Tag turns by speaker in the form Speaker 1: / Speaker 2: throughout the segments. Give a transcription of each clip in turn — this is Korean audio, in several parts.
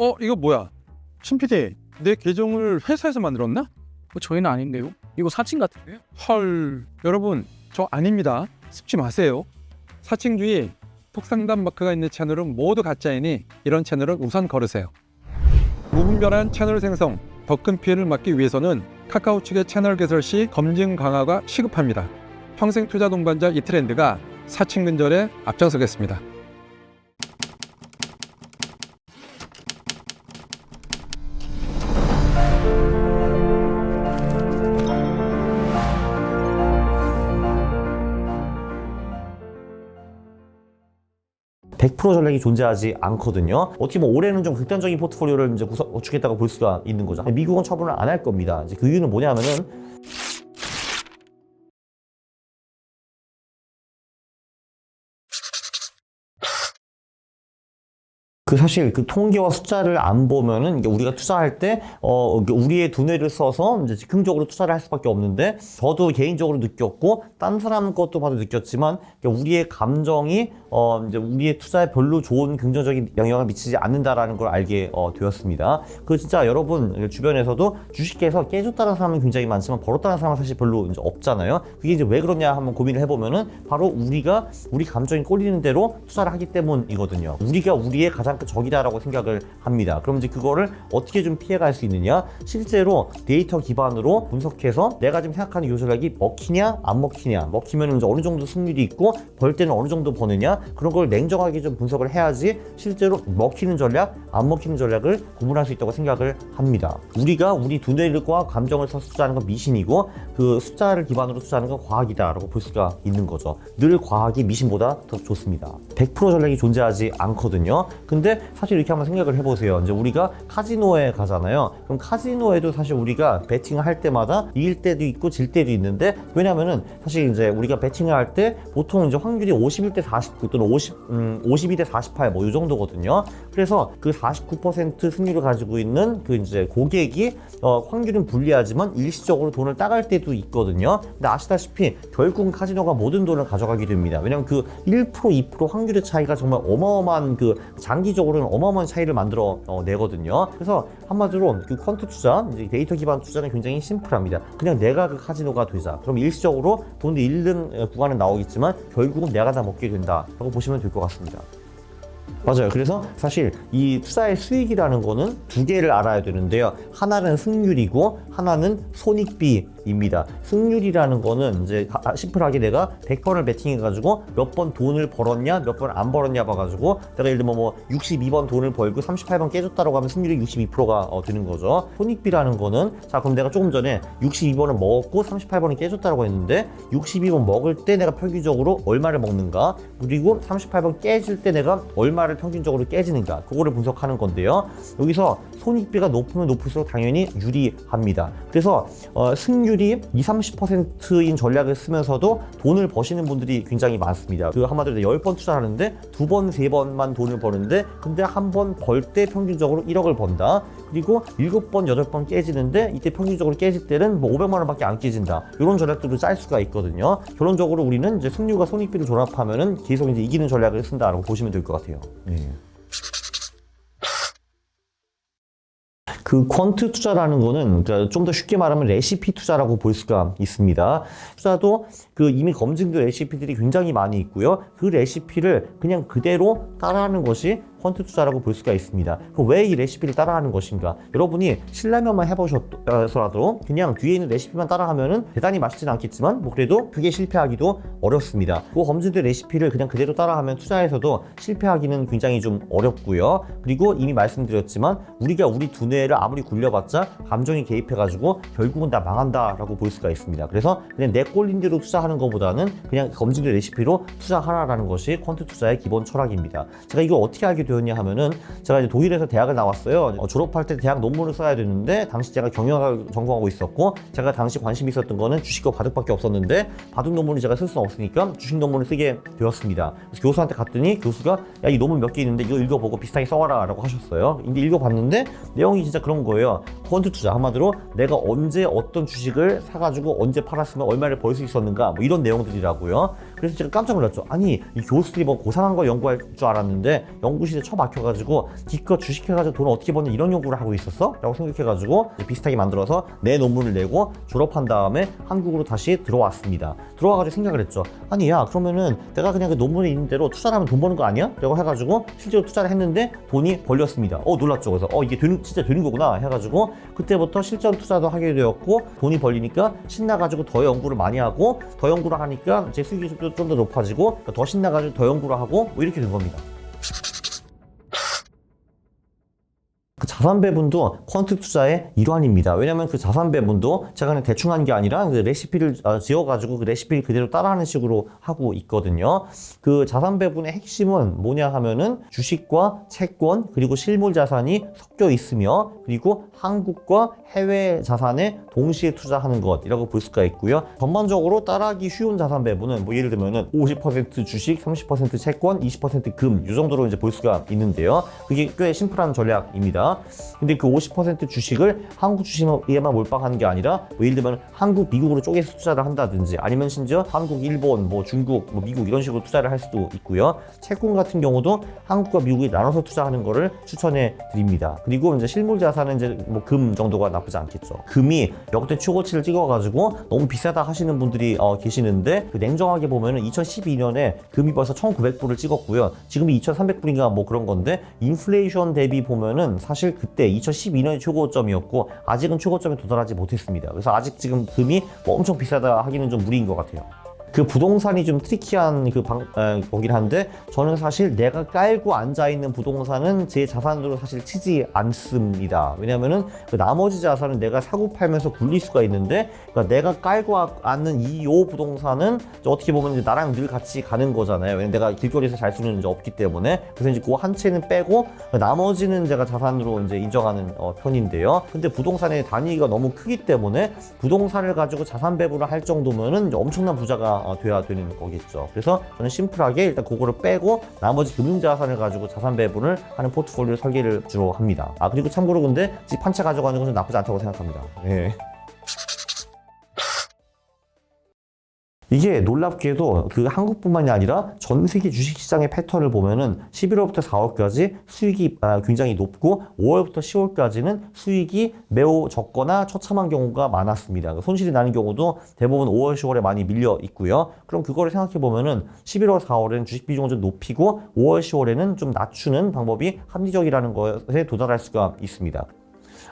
Speaker 1: 어 이거 뭐야? 신 PD 내 계정을 회사에서 만들었나?
Speaker 2: 뭐 저희는 아닌데요. 이거 사칭 같은데요?
Speaker 1: 헐 여러분 저 아닙니다. 습지 마세요. 사칭주의 톡상담 마크가 있는 채널은 모두 가짜이니 이런 채널은 우선 거르세요. 무분별한 채널 생성, 더 큰 피해를 막기 위해서는 카카오 측의 채널 개설 시 검증 강화가 시급합니다. 평생 투자 동반자 이 트렌드가 사칭 근절에 앞장서겠습니다.
Speaker 3: (100% 전략이 존재하지 않거든요. 어떻게 보면 올해는 좀 극단적인 포트폴리오를 이제 구축했다고 볼 수가 있는 거죠. 미국은 처분을 안 할 겁니다. 이제 그 이유는 뭐냐면은 그 사실 그 통계와 숫자를 안 보면은 우리가 투자할 때 어, 우리의 두뇌를 써서 이제 즉흥적으로 투자를 할 수밖에 없는데 저도 개인적으로 느꼈고 딴 사람 것도 봐도 느꼈지만 우리의 감정이 어, 이제 우리의 투자에 별로 좋은 긍정적인 영향을 미치지 않는다라는 걸 알게 어, 되었습니다. 그 진짜 여러분 주변에서도 주식계에서 깨졌다는 사람은 굉장히 많지만 벌었다는 사람은 사실 별로 이제 없잖아요. 그게 이제 왜 그러냐 한번 고민을 해보면은 바로 우리가 우리 감정이 꼴리는 대로 투자를 하기 때문이거든요. 우리가 우리의 가장 큰 적이다라고 생각을 합니다. 그럼 이제 그거를 어떻게 좀 피해갈 수 있느냐? 실제로 데이터 기반으로 분석해서 내가 지금 생각하는 요 전략이 먹히냐 안 먹히냐 먹히면 이제 어느 정도 승률이 있고 벌 때는 어느 정도 버느냐 그런 걸 냉정하게 좀 분석을 해야지 실제로 먹히는 전략 안 먹히는 전략을 구분할 수 있다고 생각을 합니다. 우리가 우리 두뇌과 감정을 써서 투자하는 건 미신이고 그 숫자를 기반으로 투자하는 건 과학이다라고 볼 수가 있는 거죠. 늘 과학이 미신보다 더 좋습니다. 100% 전략이 존재하지 않거든요. 근데 사실 이렇게 한번 생각을 해보세요. 이제 우리가 카지노에 가잖아요. 그럼 카지노에도 사실 우리가 베팅을 할 때마다 이길 때도 있고 질 때도 있는데 왜냐면은 사실 이제 우리가 베팅을 할 때 보통 이제 확률이 51대 49 또는 50, 음, 52대 48 뭐 이 정도거든요. 그래서 그 49% 승률을 가지고 있는 그 이제 고객이 어, 확률은 불리하지만 일시적으로 돈을 따갈 때도 있거든요. 근데 아시다시피 결국은 카지노가 모든 돈을 가져가게 됩니다. 왜냐면 그 1% 2% 확률의 차이가 정말 어마어마한 그 장기적 으로는 어마어마한 차이를 만들어 어, 내거든요. 그래서 한마디로 그 퀀트 투자, 데이터 기반 투자는 굉장히 심플합니다. 그냥 내가 그 카지노가 되자. 그럼 일시적으로 돈을 잃는 구간은 나오겠지만 결국은 내가 다 먹게 된다라고 보시면 될 것 같습니다. 맞아요. 그래서 사실 이 투자의 수익이라는 거는 두 개를 알아야 되는데요. 하나는 승률이고 하나는 손익비 입니다. 승률이라는 거는 이제 아, 심플하게 내가 100번을 베팅해가지고 몇 번 돈을 벌었냐, 몇 번 안 벌었냐 봐가지고 내가 예를 들면 뭐 62번 돈을 벌고 38번 깨졌다라고 하면 승률이 62%가 어, 되는 거죠. 손익비라는 거는 자 그럼 내가 조금 전에 62번을 먹었고 38번을 깨졌다라고 했는데 62번 먹을 때 내가 평균적으로 얼마를 먹는가 그리고 38번 깨질 때 내가 얼마를 평균적으로 깨지는가 그거를 분석하는 건데요. 여기서 손익비가 높으면 높을수록 당연히 유리합니다. 그래서 어, 승률 이 2, 30%인 전략을 쓰면서도 돈을 버시는 분들이 굉장히 많습니다. 그 한마디로 10번 투자하는데 두 번, 세 번만 돈을 버는데 근데 한 번 벌 때 평균적으로 1억을 번다. 그리고 7번, 8번 깨지는데 이때 평균적으로 깨질 때는 뭐 500만 원밖에 안 깨진다. 이런 전략들도 짤 수가 있거든요. 결론적으로 우리는 이제 승률과 손익비를 종합하면은 계속 이제 이기는 전략을 쓴다라고 보시면 될 것 같아요. 네. 그 퀀트 투자라는 거는 그러니까 좀 더 쉽게 말하면 레시피 투자라고 볼 수가 있습니다. 투자도 그 이미 검증된 레시피들이 굉장히 많이 있고요. 그 레시피를 그냥 그대로 따라하는 것이 퀀트 투자라고 볼 수가 있습니다. 왜 이 레시피를 따라하는 것인가? 여러분이 신라면만 해보셔서라도 그냥 뒤에 있는 레시피만 따라하면은 대단히 맛있지는 않겠지만 뭐 그래도 그게 실패하기도 어렵습니다. 그 검증된 레시피를 그냥 그대로 따라하면 투자에서도 실패하기는 굉장히 좀 어렵고요. 그리고 이미 말씀드렸지만 우리가 우리 두뇌를 아무리 굴려봤자 감정이 개입해가지고 결국은 다 망한다라고 볼 수가 있습니다. 그래서 그냥 내 꼴린 대로 투자하는 것보다는 그냥 검증된 레시피로 투자하라라는 것이 퀀트 투자의 기본 철학입니다. 제가 이걸 어떻게 알게 되었냐 하면은 제가 이제 독일에서 대학을 나왔어요. 어, 졸업할 때 대학 논문을 써야 되는데 당시 제가 경영학을 전공하고 있었고 제가 당시 관심이 있었던 거는 주식과 바둑밖에 없었는데 바둑 논문을 제가 쓸 수는 없으니까 주식 논문을 쓰게 되었습니다. 그래서 교수한테 갔더니 교수가 야 이 논문 몇 개 있는데 이거 읽어보고 비슷하게 써와라라고 하셨어요. 근데 읽어봤는데 내용이 진짜 그런 거예요. 퀀트 투자 한마디로 내가 언제 어떤 주식을 사가지고 언제 팔았으면 얼마를 벌 수 있었는가 뭐 이런 내용들이라고요. 그래서 제가 깜짝 놀랐죠. 아니 이 교수들이 뭐 고상한 거 연구할 줄 알았는데 연구실에 처박혀가지고 기껏 주식해가지고 돈 어떻게 버는 이런 연구를 하고 있었어? 라고 생각해가지고 비슷하게 만들어서 내 논문을 내고 졸업한 다음에 한국으로 다시 들어왔습니다. 들어와가지고 생각을 했죠. 아니 야 그러면은 내가 그냥 그 논문에 있는 대로 투자를 하면 돈 버는 거 아니야? 라고 해가지고 실제로 투자를 했는데 돈이 벌렸습니다. 어 놀랐죠. 그래서 어 이게 되는, 진짜 되는 거구나 해가지고 그때부터 실전 투자도 하게 되었고 돈이 벌리니까 신나가지고 더 연구를 많이 하고 더 연구를 하니까 제 수익이 좀더 높아지고 더 신나가지고 더 연구를 하고 뭐 이렇게 된 겁니다. 자산 배분도 퀀트 투자의 일환입니다. 왜냐하면 그 자산 배분도 그냥 대충 한 게 아니라 그 레시피를 어, 지어가지고 그 레시피를 그대로 따라하는 식으로 하고 있거든요. 그 자산 배분의 핵심은 뭐냐 하면은 주식과 채권 그리고 실물 자산이 섞여 있으며 그리고 한국과 해외 자산에 동시에 투자하는 것이라고 볼 수가 있고요. 전반적으로 따라하기 쉬운 자산 배분은 뭐 예를 들면은 50% 주식, 30% 채권, 20%금 이 정도로 이제 볼 수가 있는데요. 그게 꽤 심플한 전략입니다. 근데 그 50% 주식을 한국 주식에만 몰빵하는 게 아니라 뭐 예를 들면 한국, 미국으로 쪼개서 투자를 한다든지 아니면 심지어 한국, 일본, 뭐 중국, 뭐 미국 이런 식으로 투자를 할 수도 있고요. 채권 같은 경우도 한국과 미국이 나눠서 투자하는 거를 추천해 드립니다. 그리고 이제 실물 자산은 이제 뭐 금 정도가 나쁘지 않겠죠. 금이 역대 최고치를 찍어가지고 너무 비싸다 하시는 분들이 어, 계시는데 그 냉정하게 보면은 2012년에 금이 벌써 1,900불을 찍었고요. 지금이 2,300불인가 뭐 그런 건데 인플레이션 대비 보면은 사실 그때 2012년이 최고점이었고 아직은 최고점에 도달하지 못했습니다. 그래서 아직 지금 금이 뭐 엄청 비싸다 하기는 좀 무리인 것 같아요. 그 부동산이 좀 트리키한 그 방, 에, 거긴 한데 저는 사실 내가 깔고 앉아 있는 부동산은 제 자산으로 사실 치지 않습니다. 왜냐면은 그 나머지 자산은 내가 사고 팔면서 굴릴 수가 있는데 그러니까 내가 깔고 아- 앉는 이 요 부동산은 어떻게 보면 이제 나랑 늘 같이 가는 거잖아요. 왜냐면 내가 길거리에서 잘 수는 이제 없기 때문에 그래서 이제 그 한 채는 빼고 나머지는 제가 자산으로 이제 인정하는 어, 편인데요. 근데 부동산의 단위가 너무 크기 때문에 부동산을 가지고 자산 배분을 할 정도면은 엄청난 부자가 어, 돼야 되는 거겠죠. 그래서 저는 심플하게 일단 그거를 빼고 나머지 금융자산을 가지고 자산 배분을 하는 포트폴리오 설계를 주로 합니다. 아 그리고 참고로 근데 집 한 채 가져가는 것은 나쁘지 않다고 생각합니다. 네. 이게 놀랍게도 그 한국뿐만이 아니라 전 세계 주식시장의 패턴을 보면은 11월부터 4월까지 수익이 아, 굉장히 높고 5월부터 10월까지는 수익이 매우 적거나 처참한 경우가 많았습니다. 그 손실이 나는 경우도 대부분 5월, 10월에 많이 밀려 있고요. 그럼 그거를 생각해 보면은 11월, 4월에는 주식 비중을 좀 높이고 5월, 10월에는 좀 낮추는 방법이 합리적이라는 것에 도달할 수가 있습니다.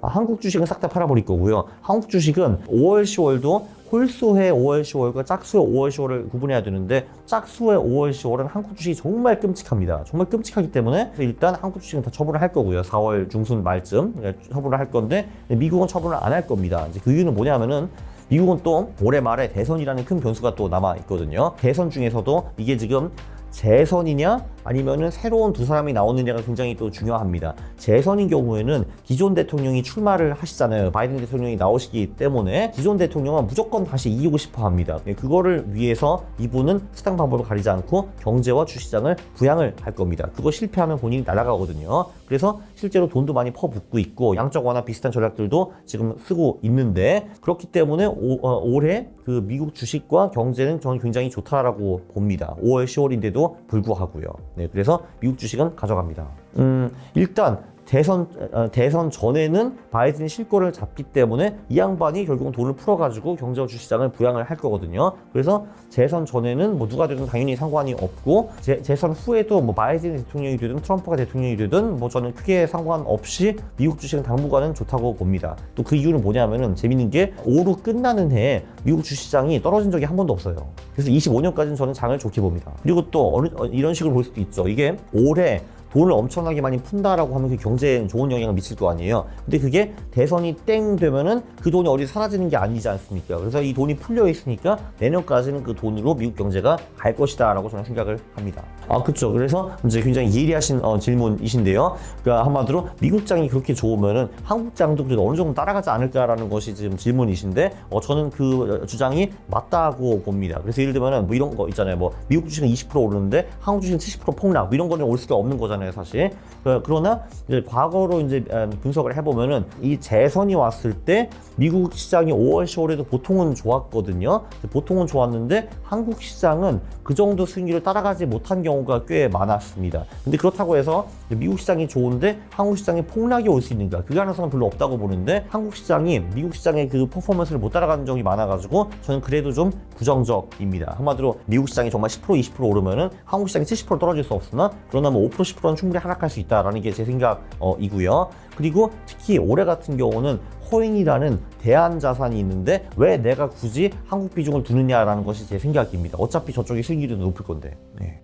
Speaker 3: 아, 한국 주식은 싹 다 팔아버릴 거고요. 한국 주식은 5월, 10월도 홀수의 5월, 10월과 짝수의 5월, 10월을 구분해야 되는데 짝수의 5월, 10월은 한국 주식이 정말 끔찍합니다. 정말 끔찍하기 때문에 일단 한국 주식은 다 처분을 할 거고요. 4월 중순 말쯤 네, 처분을 할 건데 미국은 처분을 안 할 겁니다. 이제 그 이유는 뭐냐면은 미국은 또 올해 말에 대선이라는 큰 변수가 또 남아 있거든요. 대선 중에서도 이게 지금 재선이냐 아니면은 새로운 두 사람이 나오느냐가 굉장히 또 중요합니다. 재선인 경우에는 기존 대통령이 출마를 하시잖아요. 바이든 대통령이 나오시기 때문에 기존 대통령은 무조건 다시 이기고 싶어 합니다. 네, 그거를 위해서 이분은 수당 방법을 가리지 않고 경제와 주시장을 부양을 할 겁니다. 그거 실패하면 본인이 날아가거든요. 그래서 실제로 돈도 많이 퍼붓고 있고 양적 완화 비슷한 전략들도 지금 쓰고 있는데 그렇기 때문에 오, 어, 올해 그 미국 주식과 경제는 저는 굉장히 좋다라고 봅니다. 5월, 10월인데도 불구하고요. 네, 그래서 미국 주식은 가져갑니다. 음, 일단 대선 어, 대선 전에는 바이든이 실권을 잡기 때문에 이 양반이 결국은 돈을 풀어가지고 경제와 주시장을 부양을 할 거거든요. 그래서 재선 전에는 뭐 누가 되든 당연히 상관이 없고 재, 재선 후에도 뭐 바이든 대통령이 되든 트럼프가 대통령이 되든 뭐 저는 크게 상관없이 미국 주식은 당분간은 좋다고 봅니다. 또 그 이유는 뭐냐면은 재밌는 게 5로 끝나는 해에 미국 주시장이 떨어진 적이 한 번도 없어요. 그래서 25년까지는 저는 장을 좋게 봅니다. 그리고 또 어느, 어, 이런 식으로 볼 수도 있죠. 이게 올해 돈을 엄청나게 많이 푼다라고 하면 그 경제에 좋은 영향을 미칠 거 아니에요. 근데 그게 대선이 땡 되면은 그 돈이 어디 사라지는 게 아니지 않습니까? 그래서 이 돈이 풀려 있으니까 내년까지는 그 돈으로 미국 경제가 갈 것이다라고 저는 생각을 합니다. 아, 그렇죠. 그래서 이제 굉장히 예리하신 어, 질문이신데요. 그러니까 한마디로 미국장이 그렇게 좋으면은 한국장도 그래도 어느 정도 따라가지 않을까라는 것이 지금 질문이신데 어, 저는 그 주장이 맞다고 봅니다. 그래서 예를 들면은 뭐 이런 거 있잖아요. 뭐 미국 주식은 20% 오르는데 한국 주식은 70% 폭락 뭐 이런 거는 올 수가 없는 거잖아요. 거잖아요, 사실. 그- 그러나 이제 과거로 이제 음, 분석을 해보면은 이 재선이 왔을 때 미국 시장이 5월, 10월에도 보통은 좋았거든요. 보통은 좋았는데 한국 시장은 그 정도 수익률을 따라가지 못한 경우가 꽤 많았습니다. 근데 그렇다고 해서 미국 시장이 좋은데 한국 시장에 폭락이 올 수 있는가? 그 가능성은 별로 없다고 보는데 한국 시장이 미국 시장의 그 퍼포먼스를 못 따라가는 적이 많아가지고 저는 그래도 좀 부정적입니다. 한마디로 미국 시장이 정말 10% 20% 오르면은 한국 시장이 70% 떨어질 수 없으나 그러나 뭐 5% 10%는 충분히 하락할 수 있다라는 게 제 생각이고요. 그리고 특히 올해 같은 경우는 코인이라는 대안 자산이 있는데 왜 내가 굳이 한국 비중을 두느냐라는 것이 제 생각입니다. 어차피 저쪽이 더 높을 건데. 네.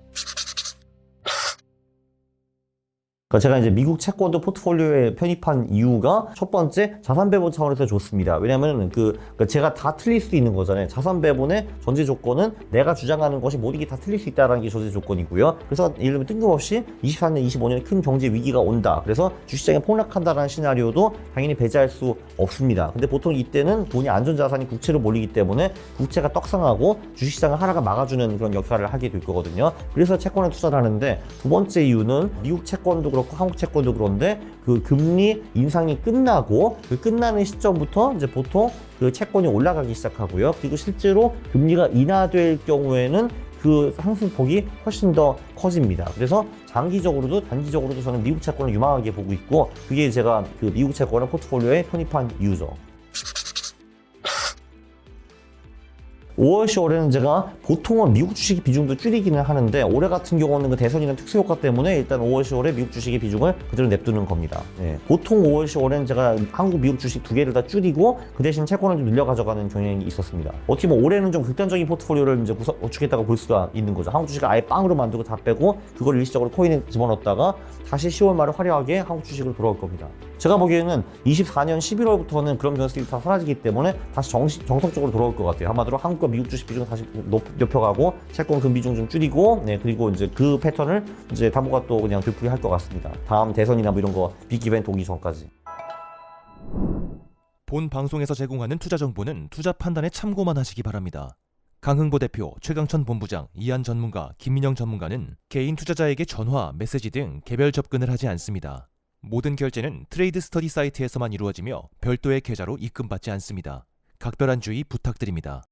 Speaker 3: 제가 이제 미국 채권도 포트폴리오에 편입한 이유가 첫 번째 자산 배분 차원에서 좋습니다. 왜냐하면 그 그러니까 제가 다 틀릴 수 있는 거잖아요. 자산 배분의 전제 조건은 내가 주장하는 것이 모든 게 다 틀릴 수 있다는 게 전제 조건이고요. 그래서 예를 들면 뜬금없이 24년, 25년에 큰 경제 위기가 온다. 그래서 주식시장이 폭락한다라는 시나리오도 당연히 배제할 수 없습니다. 근데 보통 이때는 돈이 안전 자산이 국채로 몰리기 때문에 국채가 떡상하고 주식시장을 하락을 막아주는 그런 역할을 하게 될 거거든요. 그래서 채권에 투자를 하는데 두 번째 이유는 미국 채권도 그렇고 한국 채권도 그런데 그 금리 인상이 끝나고 그 끝나는 시점부터 이제 보통 그 채권이 올라가기 시작하고요. 그리고 실제로 금리가 인하될 경우에는 그 상승폭이 훨씬 더 커집니다. 그래서 장기적으로도 단기적으로도 저는 미국 채권을 유망하게 보고 있고 그게 제가 그 미국 채권을 포트폴리오에 편입한 이유죠. 5월, 10월에는 제가 보통은 미국 주식 비중도 줄이기는 하는데 올해 같은 경우는 그 대선이나 특수효과 때문에 일단 5월, 10월에 미국 주식의 비중을 그대로 냅두는 겁니다. 네. 보통 5월, 10월에는 제가 한국, 미국 주식 두 개를 다 줄이고 그 대신 채권을 좀 늘려 가져가는 경향이 있었습니다. 어떻게 보면 올해는 좀 극단적인 포트폴리오를 이제 구성, 구축했다고 볼 수가 있는 거죠. 한국 주식을 아예 빵으로 만들고 다 빼고 그걸 일시적으로 코인에 집어넣었다가 다시 10월 말에 화려하게 한국 주식으로 돌아올 겁니다. 제가 보기에는 24년 11월부터는 그런 변수들이 다 사라지기 때문에 다시 정식, 정석적으로 돌아올 것 같아요. 한마디로 한국과 미국 주식 비중 다시 높, 높여가고 채권 금 비중 좀 줄이고 네 그리고 이제 그 패턴을 이제 당분간 또 그냥 되풀이 할 것 같습니다. 다음 대선이나 뭐 이런 거 빅 이벤트 오기 전까지.
Speaker 4: 본 방송에서 제공하는 투자 정보는 투자 판단에 참고만 하시기 바랍니다. 강흥보 대표, 최강천 본부장, 이한 전문가, 김민영 전문가는 개인 투자자에게 전화, 메시지 등 개별 접근을 하지 않습니다. 모든 결제는 트레이드 스터디 사이트에서만 이루어지며 별도의 계좌로 입금받지 않습니다. 각별한 주의 부탁드립니다.